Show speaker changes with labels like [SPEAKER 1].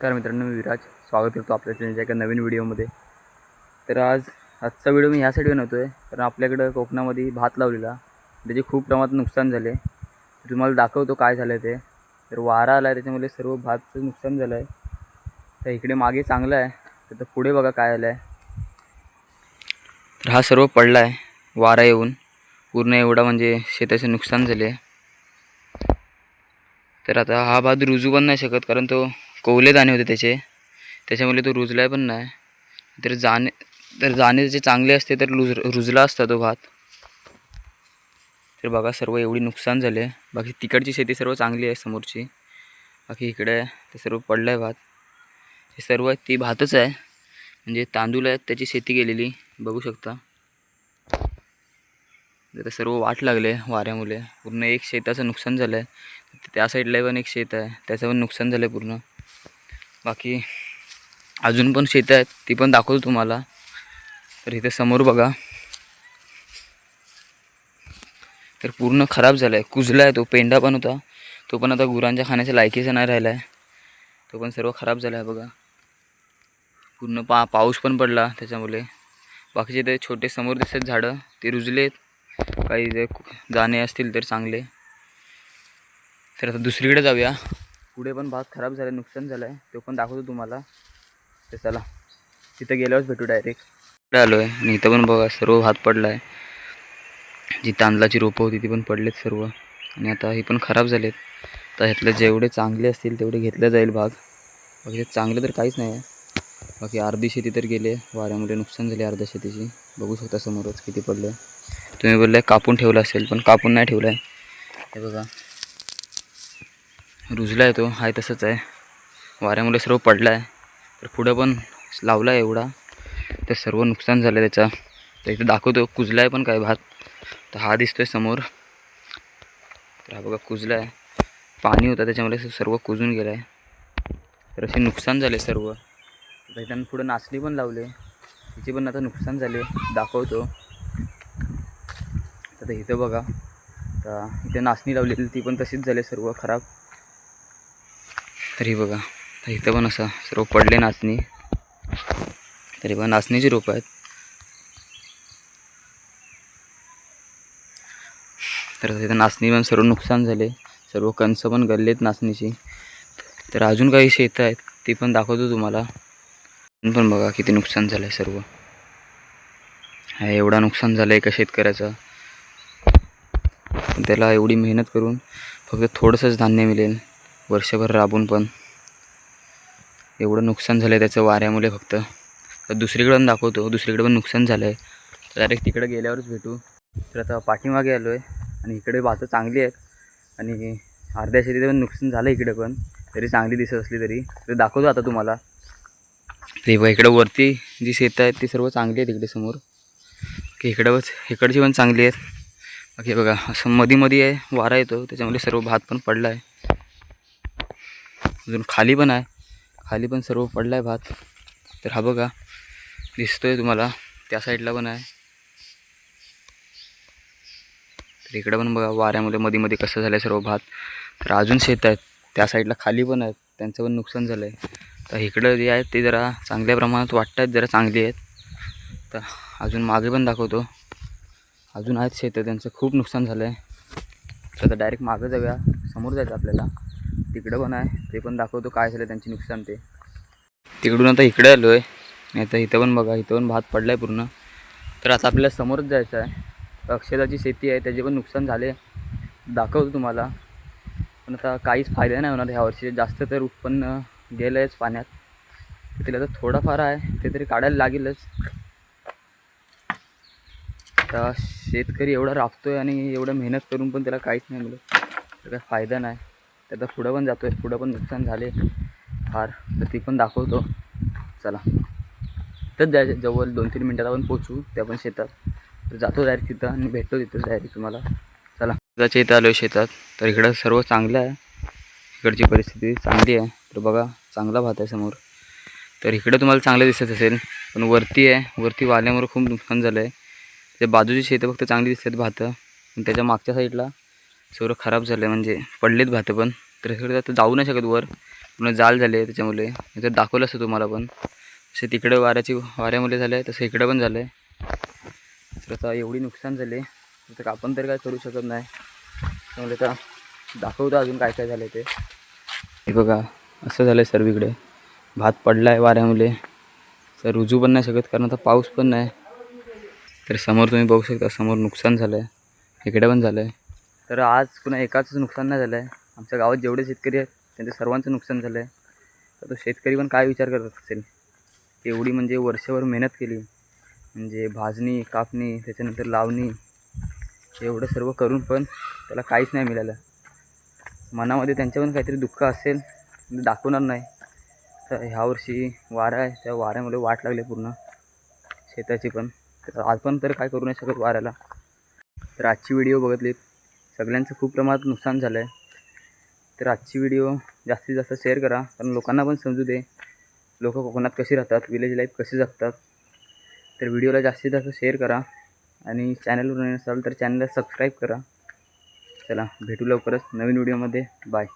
[SPEAKER 1] नमस्कार मित्रांनो मी विराज स्वागत करतो आपल्या चॅनलच्या एका नवीन व्हिडिओमध्ये. तर आज आजचा व्हिडिओ मी ह्यासाठी बनवतो आहे कारण आपल्याकडं कोकणामध्ये भात लावलेला त्याचे खूप प्रमाणात नुकसान झाले. तर तुम्हाला दाखवतो काय झालं ते. तर वारा आला आहे त्याच्यामुळे सर्व भातचं नुकसान झालं आहे तर इकडे मागे चांगलं आहे तर पुढे बघा काय आलं आहे तर हा सर्व पडला आहे वारा येऊन. पूर्ण एवढा म्हणजे शेताचे नुकसान झाले. तर आता हा भात रुजू पण नाही शकत कारण तो कोवले दाणे होते त्याचे. त्याच्यामुळे तो रुजला पण नाही. तर जाणे तर जाणे त्याचे चांगले असते तर रुज रुजला असता तो भात. तर बघा सर्व एवढी नुकसान झाले. बाकी तिकडची शेती सर्व चांगली आहे समोरची. बाकी इकडे आहे ते सर्व पडलं आहे भात. हे सर्व ती भातच आहे. म्हणजे तांदूळ आहेत त्याची शेती केलेली. बघू शकता. तर सर्व वाट लागले वाऱ्यामुळे. पूर्ण एक शेताचं नुकसान झालं आहे त्या साईडला पण एक शेत आहे. त्याचं पण नुकसान झालं आहे पूर्ण. बाकी अजून पण शेतं आहेत ती पण दाखवतो तुम्हाला. तर इथे समोर बघा. तर पूर्ण खराब झाला आहे कुजला आहे तो पेंडा पण होता. तो पण आता गुरांच्या खाण्याच्या लायकीचा नाही राहिला आहे तो पण सर्व खराब झाला आहे बघा. पूर्ण पा पाऊस पण पडला त्याच्यामुळे. बाकीचे ते छोटे समोर दिसत झाडं ते रुजलेत. काही जे जाणे असतील तर चांगले. तर आता दुसरीकडे जाऊया. पुढे पण भाग खराब झाला नुकसान झालं आहे तो पण दाखवतो तुम्हाला. तर चला तिथं गेल्यावरच भेटू डायरेक्ट इकडे आलो आहे आणि इथं पण बघा सर्व भात पडला आहे जी तांदळाची रोपं होती ती पण पडलेत सर्व. आणि आता ही पण खराब झालेत. तर ह्यातले जेवढे चांगले असतील तेवढे घेतले जाईल भाग बाकी ते चांगले तर काहीच नाही आहे बाकी अर्धी शेती तर गेले वाऱ्यामुळे नुकसान झाले अर्ध्या शेतीची. बघू शकता समोरच किती पडले तुम्ही बोलले कापून ठेवलं असेल पण कापून नाही ठेवलं आहे हे बघा. रुजला आहे तो आहे तसंच आहे. वाऱ्यामुळे सर्व पडला आहे तर पुढं पण लावला आहे एवढा. तर सर्व नुकसान झालं आहे त्याचा. तर इथं दाखवतो कुजला आहे पण काय भात. तर हा दिसतोय समोर. तर हा बघा कुजला आहे पाणी होतं त्याच्यामुळे सर्व कुजून गेलं आहे तर असे नुकसान झाले सर्व. त्याच्यानं पुढं नाचणी पण लावले. तिचे पण आता नुकसान झाले. दाखवतो. तर इथं बघा. तर इथे नाचणी लावलेली ती पण तशीच झाली सर्व खराब. तरी बघा. तर इथं पण असं सर्व पडले नाचणी. तरी बघा नाचणीची रोपं आहेत. तर तिथं नाचणी पण सर्व नुकसान झाले. सर्व कणसं पण गल्लेत नाचणीची. तर अजून काही शेतं आहेत ती पण दाखवतो तुम्हाला. पण बघा किती नुकसान झालं आहे सर्व. हा एवढा नुकसान झालं आहे एका शेतकऱ्याचं. त्याला एवढी मेहनत करून फक्त थोडंसंच धान्य मिळेल. वर्षभर राबून पण एवढं नुकसान झालं आहे त्याचं वाऱ्यामुळे फक्त. तर दुसरीकडून पण दाखवतो दुसरीकडे पण नुकसान झालं आहे तर डायरेक्ट तिकडे गेल्यावरच भेटू. तर आता पाठीमागे आलो आहे आणि इकडे भातं चांगली आहेत. आणि अर्ध्या शेतीत पण नुकसान झालं इकडे पण. तरी चांगली दिसत असली तरी. तर दाखवतो आता तुम्हाला. ते बघा इकडं वरती जी शेतं आहेत ती सर्व चांगली आहेत इकडे समोर. की इकडं इकडची पण चांगली आहेत. बाकी बघा असं मध्ये मध्ये आहे वारा येतो. त्याच्यामुळे सर्व भात पण पडला आहे अजून खाली पण आहे. खाली पण सर्व पडला आहे भात. तर हा बघा दिसतो आहे तुम्हाला. त्या साईडला पण आहे. तर इकडं पण बघा वाऱ्यामुळे मध्ये मध्ये कसं झालं आहे सर्व भात. तर अजून शेत आहेत. त्या साईडला खाली पण आहेत. त्यांचं पण नुकसान झालं आहे तर इकडं जे आहेत ते जरा चांगल्या प्रमाणात वाटत आहेत जरा चांगली आहेत. तर अजून मागे पण दाखवतो. अजून आहेत शेतं. त्यांचं खूप नुकसान झालं आहे तर आता डायरेक्ट मागं जाऊया. समोर जायचं आपल्याला. तिकडं पण आहे. ते पण दाखवतो काय झालं त्यांचे नुकसान ते. तिकडून आता इकडे आलो आहे. नाही तर इथं पण बघा इथं पण भात पडला आहे पूर्ण. तर आता आपल्याला समोरच जायचं आहे. अक्षदाची शेती आहे त्याचे पण नुकसान झाले. दाखवतो तुम्हाला. पण आता काहीच फायदा नाही होणार. ह्या वर्षी जास्त तर उत्पन्न गेलं आहेच पाण्यात. तिला तर थोडाफार आहे. ते तरी काढायला लागेलच. आता शेतकरी एवढा राबतोय आणि एवढं मेहनत करून पण त्याला काहीच नाही मिळत. तर काय फायदा नाही. आता पुढं पण जातो आहे पुढं पण नुकसान झाले फार. तर ती पण दाखवतो. चला. तर जाय जवळ दोन तीन मिनटात आपण पोचू त्या पण शेतात. तर जातो डायरेक्ट तिथं आणि भेटतो तिथं डायरेक्ट तुम्हाला. चला. त्याच्या इथं आलो शेतात. तर इकडं सर्व चांगलं आहे. इकडची परिस्थिती चांगली आहे. तर बघा चांगला भात आहे समोर. तर इकडं तुम्हाला चांगलं दिसत असेल पण वरती आहे. वरती वाल्यामुळे खूप नुकसान झालं आहे त्या बाजूची शेतं फक्त चांगली दिसतात भातं. पण त्याच्या मागच्या साईडला सर्व खराब झालं आहे म्हणजे पडलेत भातं पण. तर इकडे आता जाऊ नाही शकत वर. पूर्ण जाल झाले त्याच्यामुळे. तर दाखवलं असतं तुम्हाला पण. तसे तिकडे वाऱ्याची वाऱ्यामुळे झालं आहे तसं इकडं पण झालं आहे तर आता एवढी नुकसान झाले. तर आपण तर काय करू शकत नाही. त्यामुळे आता दाखवतो अजून काय काय झालं ते. हे बघा असं झालं आहे सर्वीकडे भात पडला आहे वाऱ्यामुळे. तर रुजू पण नाही शकत कारण आता पाऊस पण नाही. तर समोर तुम्ही बघू शकता समोर नुकसान झालं आहे इकडे पण झालं आहे तर आज पुन्हा एकाच नुकसान नाही झालं आहे आमच्या गावात जेवढे शेतकरी आहेत त्यांचं सर्वांचं नुकसान झालं आहे. तर तो शेतकरी पण काय विचार करत असेल? एवढी म्हणजे वर्षभर मेहनत केली. म्हणजे भाजणी कापणी त्याच्यानंतर लावणी एवढं सर्व करून पण त्याला काहीच नाही मिळालं. मनामध्ये त्यांच्या पण काहीतरी दुःख असेल दाखवणार नाही. तर ह्यावर्षी वारा आहे त्या वाऱ्यामुळे वाट लागली पूर्ण. शेताची पण. तर आज पण तर काय करू नाही शकत वाऱ्याला. तर आजची व्हिडिओ बघितलीत. सगळ्यांचं खूप प्रमाणात नुकसान झालं आहे तर आजची व्हिडिओ जास्तीत जास्त शेअर करा. कारण लोकांना पण समजू दे. लोक कोकणात कशी राहतात विलेज लाईफ कशी जगतात. तर व्हिडिओला जास्तीत जास्त शेअर करा. आणि चॅनलवर नसाल तर चॅनलला सबस्क्राईब करा. चला भेटू लवकरच नवीन व्हिडिओमध्ये बाय